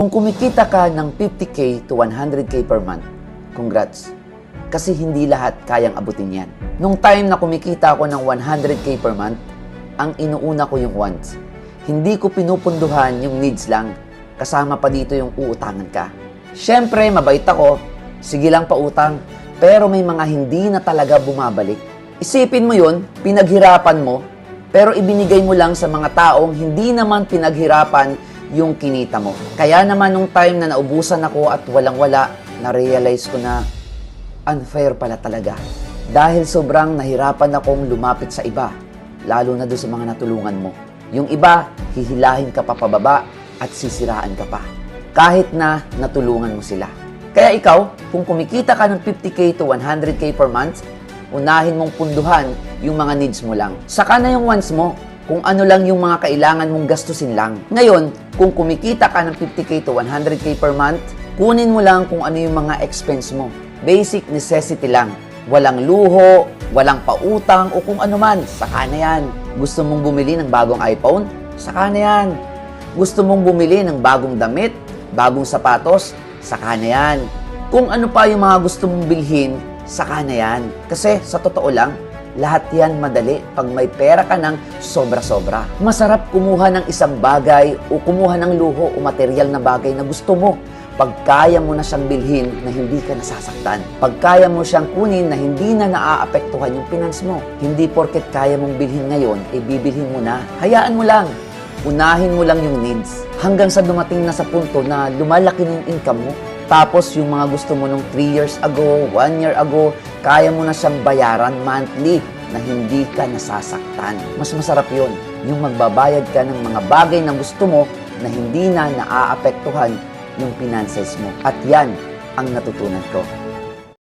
Kung kumikita ka ng 50k to 100k per month, congrats. Kasi hindi lahat kayang abutin yan. Nung time na kumikita ako ng 100k per month, ang inuuna ko yung wants. Hindi ko pinupunduhan yung needs lang, kasama pa dito yung uutangan ka. Siyempre, mabait ako, sige lang pautang, pero may mga hindi na talaga bumabalik. Isipin mo yun, pinaghirapan mo, pero ibinigay mo lang sa mga taong hindi naman pinaghirapan yung kinita mo. Kaya naman nung time na naubusan ako at walang-wala, na-realize ko na unfair pala talaga. Dahil sobrang nahirapan akong lumapit sa iba, lalo na doon sa mga natulungan mo. Yung iba, hihilahin ka pa pababa at sisiraan ka pa. Kahit na natulungan mo sila. Kaya ikaw, kung kumikita ka ng 50k to 100k per month, unahin mong punduhan yung mga needs mo lang. Saka na yung wants mo, kung ano lang yung mga kailangan mong gastusin lang. Ngayon, kung kumikita ka ng 50k to 100k per month, kunin mo lang kung ano yung mga expense mo. Basic necessity lang. Walang luho, walang pautang o kung ano man, saka na yan. Gusto mong bumili ng bagong iPhone? Saka na yan. Gusto mong bumili ng bagong damit, bagong sapatos? Saka na yan. Kung ano pa yung mga gusto mong bilhin, saka na yan. Kasi sa totoo lang, lahat yan madali pag may pera ka ng sobra-sobra. Masarap kumuha ng isang bagay o kumuha ng luho o material na bagay na gusto mo pag kaya mo na siyang bilhin na hindi ka nasasaktan. Pag kaya mo siyang kunin na hindi na naaapektuhan yung finance mo. Hindi porket kaya mong bilhin ngayon, e bibilhin mo na. Hayaan mo lang. Unahin mo lang yung needs. Hanggang sa dumating na sa punto na lumalaki na yung income mo. Tapos yung mga gusto mo nung 3 years ago, 1 year ago, kaya mo na siyang bayaran monthly na hindi ka nasasaktan. Mas masarap yon yung magbabayad ka ng mga bagay na gusto mo na hindi na naaapektuhan yung finances mo. At yan ang natutunan ko.